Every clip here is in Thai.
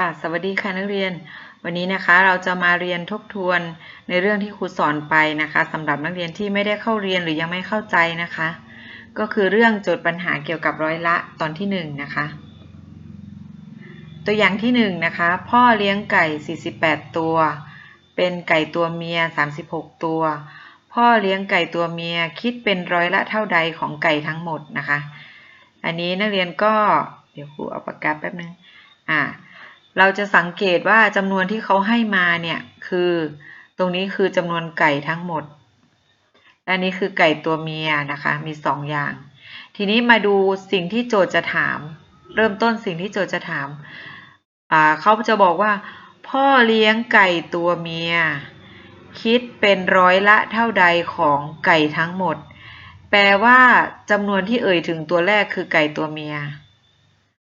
ค่ะ สวัสดีค่ะนักเรียน วันนี้นะคะเราจะมาเรียนทบทวนในเรื่องที่ครูสอนไปนะคะสำหรับนักเรียนที่ไม่ได้เข้าเรียนหรือยังไม่เข้าใจนะคะ ก็คือเรื่องโจทย์ปัญหาเกี่ยวกับร้อยละตอนที่1นงนะคะ ตัวอย่างที่1นนะคะ พ่อเลี้ยงไก่ 48 ตัว เป็นไก่ตัวเมีย 36 ตัว พ่อเลี้ยงไก่ตัวเมียคิดเป็นร้อยละเท่าใดของไก่ทั้งหมดนะคะ อันนี้นักเรียนก็เดี๋ยวครูเอาปากกาแป๊บนึงอ่า เราจะสังเกตว่าจำนวนที่เขาให้มาเนี่ยคือตรงนี้คือจำนวนไก่ทั้งหมดอันนี้คือไก่ตัวเมียนะคะ มีสองอย่าง ทีนี้มาดูสิ่งที่โจทย์จะถาม เริ่มต้นสิ่งที่โจทย์จะถามเขาจะบอกว่า พ่อเลี้ยงไก่ตัวเมีย คิดเป็นร้อยละเท่าใดของไก่ทั้งหมด แปลว่าจำนวนที่เอ่ยถึงตัวแรกคือไก่ตัวเมีย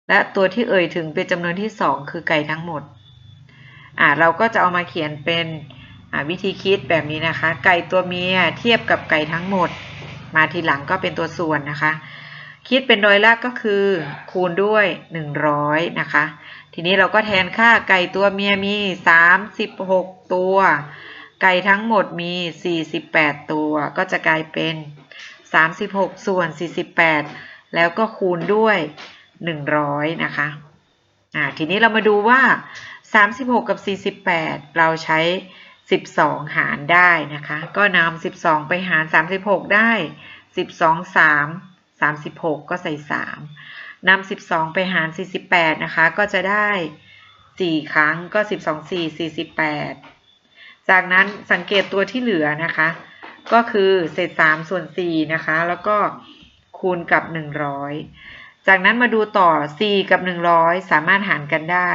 และตัวที่เอ่ยถึงเป็นจำนวนที่สองคือไก่ทั้งหมดอ่าเราก็จะเอามาเขียนเป็นวิธีคิดแบบนี้นะคะ ไก่ตัวเมียเทียบกับไก่ทั้งหมด มาทีหลังก็เป็นตัวส่วนนะคะ คิดเป็นร้อยละก็คือ คูณด้วย 100 นะคะ ทีนี้เราก็แทนค่าไก่ตัวเมียมี 36 ตัว ไก่ทั้งหมดมี 48 ตัว ก็จะกลายเป็น 36 ส่วน 48 แล้วก็คูณด้วย 100 นะคะอ่าทีนี้เรามาดูว่า 36 กับ 48 เราใช้ 12 หารได้นะคะ ก็นำ12 ไปหาร 36 ได้ 12 3 36 ก็ใส่ 3นำ12 ไปหาร 48 นะคะ ก็จะได้ 4 ครั้งก็ 12 4 48 จากนั้นสังเกตตัวที่เหลือนะคะ ก็คือเศษ 3 ส่วน 4 นะคะ แล้วก็คูณกับ 100 จากนั้นมาดูต่อ4กับ 100 สามารถหารกันได้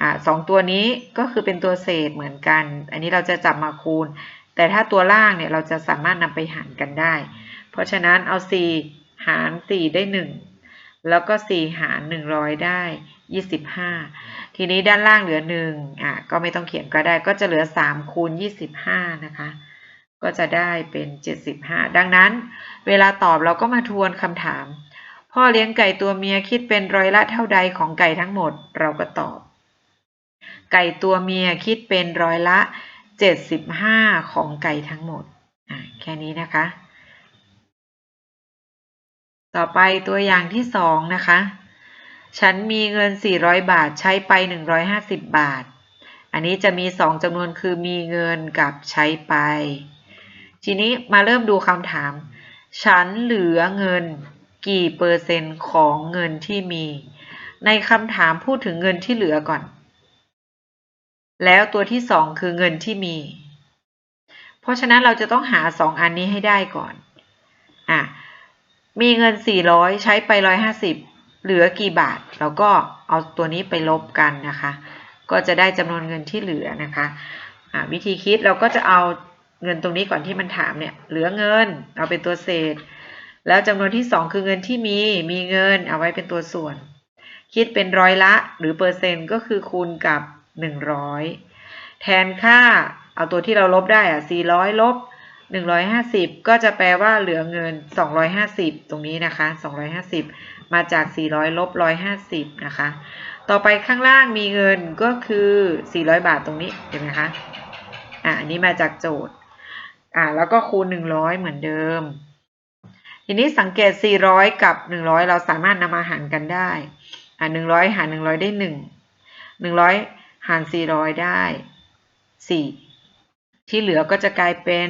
อสองตัวนี้ก็คือเป็นตัวเศษเหมือนกัน อันนี้เราจะจับมาคูณ แต่ถ้าตัวล่างเนี่ยเราจะสามารถนำไปหารกันได้ เพราะฉะนั้นเอา 4 หาร 4 ได้ 1 แล้วก็ 4 หาร 100 ได้ 25 ทีนี้ด้านล่างเหลือ1อะก็ไม่ต้องเขียนก็ได้ ก็จะเหลือ 3 คูณ 25 นะคะ ก็จะได้เป็น 75 ดังนั้น เวลาตอบเราก็มาทวนคำถาม พ่อเลี้ยงไก่ตัวเมียคิดเป็นร้อยละเท่าใดของไก่ทั้งหมด เราก็ตอบ ไก่ตัวเมียคิดเป็นร้อยละ 75 ของไก่ทั้งหมด แค่นี้นะคะ ต่อไปตัวอย่างที่สองนะคะ ฉันมีเงิน 400 บาทใช้ไป 150 บาท อันนี้จะมีสองจำนวนคือมีเงินกับใช้ไป ทีนี้มาเริ่มดูคำถาม ฉันเหลือเงิน กี่เปอร์เซ็นต์ของเงินที่มี ในคำถามพูดถึงเงินที่เหลือก่อน แล้วตัวที่สองคือเงินที่มี เพราะฉะนั้นเราจะต้องหาสองอันนี้ให้ได้ก่อนอะมีเงิน 400 ใช้ไป 150 เหลือกี่บาท เราก็เอาตัวนี้ไปลบกันนะคะ ก็จะได้จำนวนเงินที่เหลือนะคะะวิธีคิดเราก็จะเอาเงินตรงนี้ก่อนที่มันถามเนี่ย เหลือเงิน เอาเป็นตัวเศษ แล้วจำนวนที่สองคือเงินที่มี มีเงินเอาไว้เป็นตัวส่วน คิดเป็นร้อยละหรือเปอร์เซ็นต์ก็คือคูณกับ 100 แทนค่าเอาตัวที่เราลบได้อะ400 ลบ 150 ก็จะแปลว่าเหลือเงิน 250 ตรงนี้นะคะ 250 มาจาก 400 ลบ 150 นะคะ ต่อไปข้างล่างมีเงินก็คือ 400 บาทตรงนี้เห็นไหมคะ อะอันนี้มาจากโจทย์ อะแล้วก็คูณ 100 เหมือนเดิม ทีนี้สังเกต 400 กับ 100 เราสามารถนำมาหารกันได้ อะ100 หาร 100 ได้ 1 100 หาร 400 ได้ 4 ที่เหลือก็จะกลายเป็น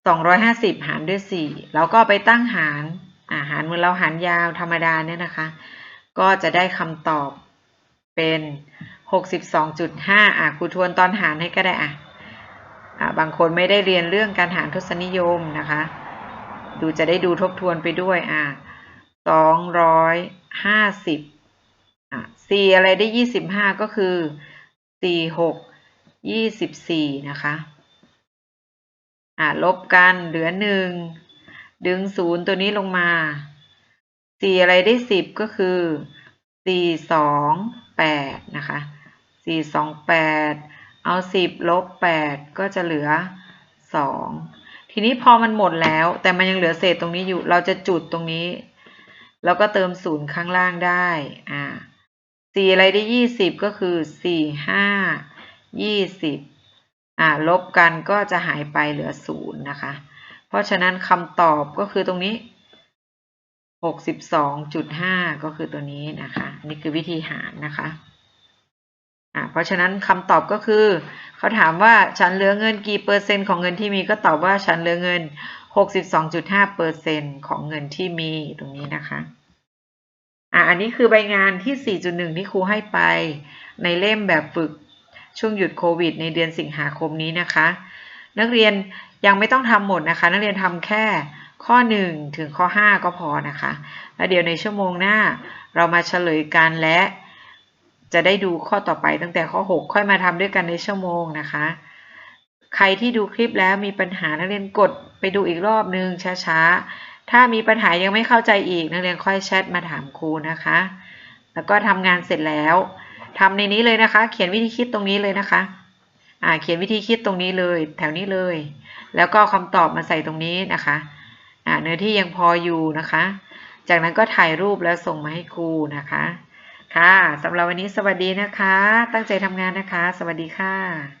250 หารด้วย 4 แล้วก็ไปตั้งหารอ่าหารเหมือนเราหารยาวธรรมดาเนี่ยนะคะ ก็จะได้คำตอบเป็น 62.5 อะครูทวนตอนหารให้ก็ได้อะอ่าบางคนไม่ได้เรียนเรื่องการหารทศนิยมนะคะ ดูจะได้ดูทบทวนไปด้วยอ่าสองร้อยห้าสิบอะสี่อะไรได้ยี่สิบห้าก็คือสี่หกยี่สิบสี่นะคะอะลบกันเหลือหนึ่งดึงศูนย์ตัวนี้ลงมาสี่อะไรได้สิบก็คือสี่สองแปดนะคะสี่สองแปดเอาสิบลบแปดก็จะเหลือสอง ทีนี้พอมันหมดแล้ว แต่มันยังเหลือเศษตรงนี้อยู่ เราจะจุดตรงนี้ แล้วก็เติมศูนย์ข้างล่างได้ อ่าสี่อะไรได้ยี่สิบก็คือสี่ห้ายี่สิบอ่าลบกันก็จะหายไปเหลือศูนย์นะคะ เพราะฉะนั้นคำตอบก็คือตรงนี้หกสิบสองจุดห้าก็คือตัวนี้นะคะ นี่คือวิธีหารนะคะ อ่าเพราะฉะนั้นคำตอบก็คือ เขาถามว่าฉันเหลือเงินกี่เปอร์เซ็นต์ของเงินที่มีก็ตอบว่าฉันเหลือเงินหกสิบสองจุดห้าเปอร์เซ็นต์ของเงินที่มีตรงนี้นะคะอ่าอันนี้คือใบงานที่ 4.1 ที่ครูให้ไป ในเล่มแบบฝึกช่วงหยุดโควิด ในเดือนสิงหาคมนี้นะคะ นักเรียนยังไม่ต้องทำหมดนะคะ นักเรียนทำแค่ข้อ 1 ถึงข้อ 5 ก็พอนะคะ แล้วเดี๋ยวในชั่วโมงหน้า เรามาเฉลยกันและ จะได้ดูข้อต่อไปตั้งแต่ข้อ 6 ค่อยมาทำด้วยกันในชั่วโมงนะคะ ใครที่ดูคลิปแล้วมีปัญหานักเรียนกดไปดูอีกรอบนึงช้าๆ ถ้ามีปัญหายังไม่เข้าใจอีกนักเรียนค่อยแชทมาถามครูนะคะ แล้วก็ทำงานเสร็จแล้วทำในนี้เลยนะคะ เขียนวิธีคิดตรงนี้เลยนะคะอ่าเขียนวิธีคิดตรงนี้เลย แถวนี้เลย แล้วก็คำตอบมาใส่ตรงนี้นะคะอ่าเนื้อที่ยังพออยู่นะคะ จากนั้นก็ถ่ายรูปแล้วส่งมาให้ครูนะคะ ค่ะสำหรับวันนี้สวัสดีนะคะ ตั้งใจทำงานนะคะ สวัสดีค่ะ